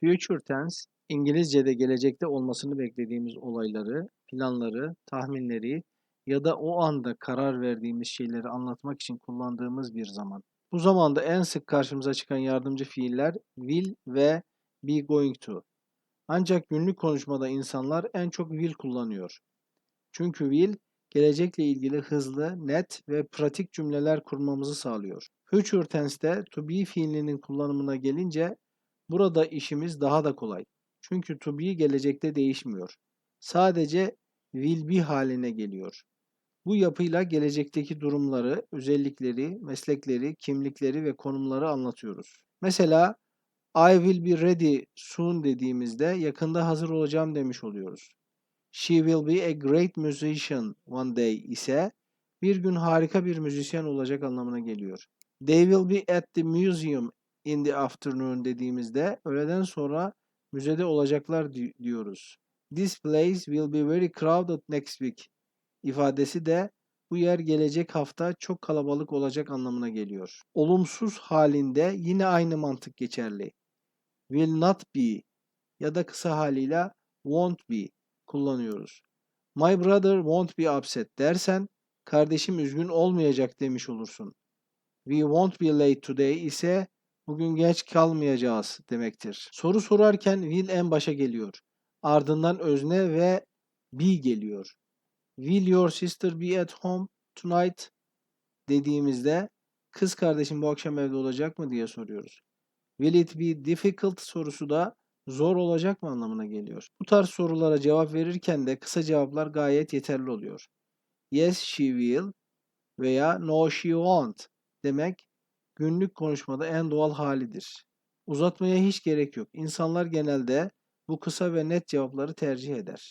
Future tense, İngilizce'de gelecekte olmasını beklediğimiz olayları, planları, tahminleri ya da o anda karar verdiğimiz şeyleri anlatmak için kullandığımız bir zaman. Bu zamanda en sık karşımıza çıkan yardımcı fiiller will ve be going to. Ancak günlük konuşmada insanlar en çok will kullanıyor. Çünkü will gelecekle ilgili hızlı, net ve pratik cümleler kurmamızı sağlıyor. Future tense'te to be fiilinin kullanımına gelince burada işimiz daha da kolay. Çünkü to be gelecekte değişmiyor. Sadece will be haline geliyor. Bu yapıyla gelecekteki durumları, özellikleri, meslekleri, kimlikleri ve konumları anlatıyoruz. Mesela I will be ready soon dediğimizde yakında hazır olacağım demiş oluyoruz. She will be a great musician one day ise bir gün harika bir müzisyen olacak anlamına geliyor. They will be at the museum in the afternoon dediğimizde öğleden sonra müzede olacaklar di- diyoruz. This place will be very crowded next week ifadesi de bu yer gelecek hafta çok kalabalık olacak anlamına geliyor. Olumsuz halinde yine aynı mantık geçerli. Will not be ya da kısa haliyle won't be kullanıyoruz. My brother won't be upset dersen kardeşim üzgün olmayacak demiş olursun. We won't be late today ise bugün geç kalmayacağız demektir. Soru sorarken will en başa geliyor. Ardından özne ve be geliyor. Will your sister be at home tonight dediğimizde kız kardeşim bu akşam evde olacak mı diye soruyoruz. Will it be difficult sorusu da zor olacak mı anlamına geliyor. Bu tarz sorulara cevap verirken de kısa cevaplar gayet yeterli oluyor. Yes she will veya no she won't demek günlük konuşmada en doğal halidir. Uzatmaya hiç gerek yok. İnsanlar genelde bu kısa ve net cevapları tercih eder.